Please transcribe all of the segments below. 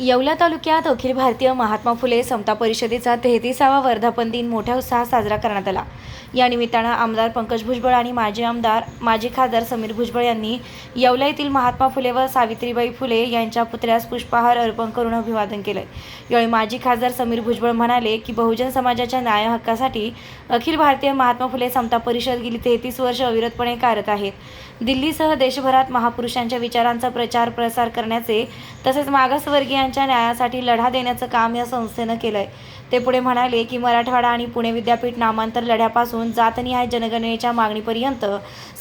येवला तालुक्यात अखिल भारतीय महात्मा फुले समता परिषदेचा तेहतीसावा वर्धापन दिन मोठ्या उत्साहात साजरा करण्यात आला. या निमित्तानं आमदार पंकज भुजबळ आणि माजी आमदार माजी खासदार समीर भुजबळ यांनी येवला येथील महात्मा फुले व सावित्रीबाई फुले यांच्या पुतळ्यास पुष्पहार अर्पण करून अभिवादन केलं यावेळी माजी खासदार समीर भुजबळ म्हणाले की बहुजन समाजाच्या न्याय हक्कासाठी अखिल भारतीय महात्मा फुले समता परिषद गेली तेहतीस वर्ष अविरतपणे कार्यरत आहेत. दिल्लीसह देशभरात महापुरुषांच्या विचारांचा प्रचार प्रसार करण्याचे तसेच मागासवर्गीय यांच्या न्यायासाठी लढा देण्याचं काम या संस्थेनं केलंय. ते पुढे म्हणाले की मराठवाडा आणि पुणे विद्यापीठ नामांतर लढ्यापासून जातनिहाय जनगणनेच्या मागणीपर्यंत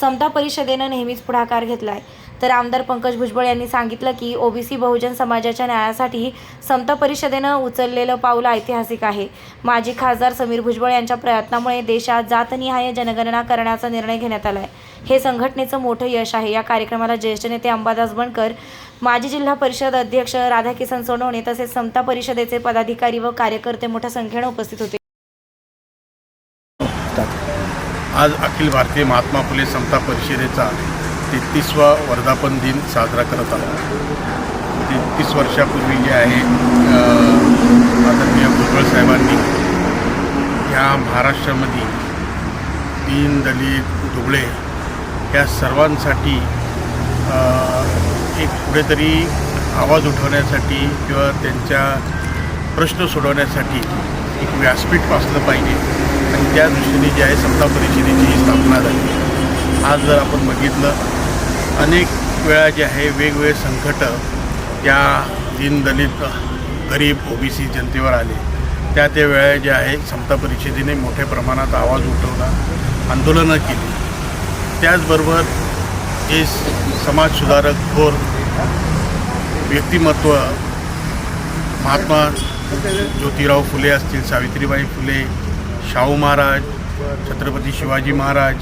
समता परिषदेनं नेहमीच पुढाकार घेतलाय. तर आमदार पंकज भुजबळ यांनी सांगितलं की ओबीसी बहुजन समाजाच्या न्यायासाठी समता परिषदेनं उचललेलं पाऊल ऐतिहासिक आहे. माजी खासदार समीर भुजबळ यांच्या प्रयत्नामुळे देशात जातनिहाय जनगणना करण्याचा निर्णय घेण्यात आलाय. हे संघटनेचं मोठं यश आहे. या कार्यक्रमाला ज्येष्ठ नेते अंबादास बनकर माजी जिल्हा परिषद अध्यक्ष राधाकिसन सोनवणे तसेच समता परिषदेचे पदाधिकारी व कार्यकर्ते मोठ्या संख्येनं उपस्थित होते. आज अखिल भारतीय महात्मा फुले समता परिषदेचा तेहतीसवा वर्धापन दिन साजरा करत आहोत. तेहतीस वर्षापूर्वी जे आहे आदरणीय भुजबळ साहेबांनी ह्या महाराष्ट्रामध्ये दीन दलित दुबळे या सर्वांसाठी एक कुठेतरी आवाज उठवण्यासाठी किंवा त्यांच्या प्रश्न सोडवण्यासाठी एक व्यासपीठ वाचलं पाहिजे. आणि त्या दृष्टीने जे आहे सत्ता परिषदेची स्थापना झाली. आज जर आपण बघितलं अनेक वेळा जे आहे वेगवेगळे संकटं या दीनदलित गरीब ओबीसी जनतेवर आले. त्या त्या वेळा जे आहे समता परिषदेने मोठ्या प्रमाणात आवाज उठवला आंदोलनं केली. त्याचबरोबर जे समाजसुधारक थोर व्यक्तिमत्व महात्मा ज्योतिराव फुले असतील सावित्रीबाई फुले शाहू महाराज छत्रपती शिवाजी महाराज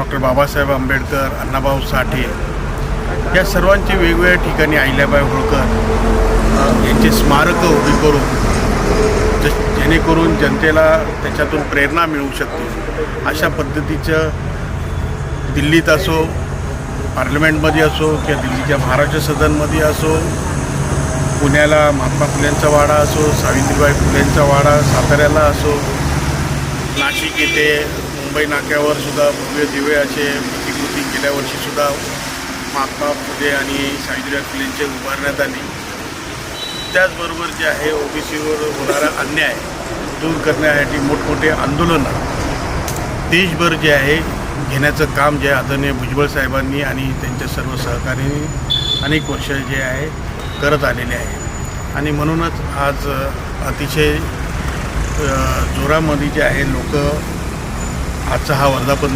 डॉक्टर बाबासाहेब आंबेडकर अण्णाभाऊ साठे या सर्वांचे वेगवेगळ्या ठिकाणी अहिल्याबाई होळकर यांचे स्मारकं उभी करून ज जेणेकरून जनतेला त्याच्यातून प्रेरणा मिळू शकते. अशा पद्धतीचं दिल्लीत असो पार्लमेंटमध्ये असो किंवा दिल्लीच्या महाराष्ट्र सदनमध्ये असो पुण्याला महात्मा फुलेंचा वाडा असो सावित्रीबाई फुलेंचा वाडा साताऱ्याला असो नाशिक येथे मुंबई नाक्यावर सुद्धा भव्य दिवे असे प्रतिकृती गेल्या वर्षीसुद्धा महात्मा फुले आणि सावित्रीबाई फुलेंचे उभारण्यात आली. त्याचबरोबर जे आहे ओबीसीवर होणारा अन्याय दूर करण्यासाठी मोठमोठे आंदोलनं. देशभर जे आहे घेण्याचं काम जे आदरणीय भुजबळ साहेबांनी आणि त्यांच्या सर्व सहकार्यांनी अनेक वर्ष जे आहे करत आलेले आहे. आणि म्हणूनच आज अतिशय जोरामध्ये जे आहे लोक आजचा हा वर्धापन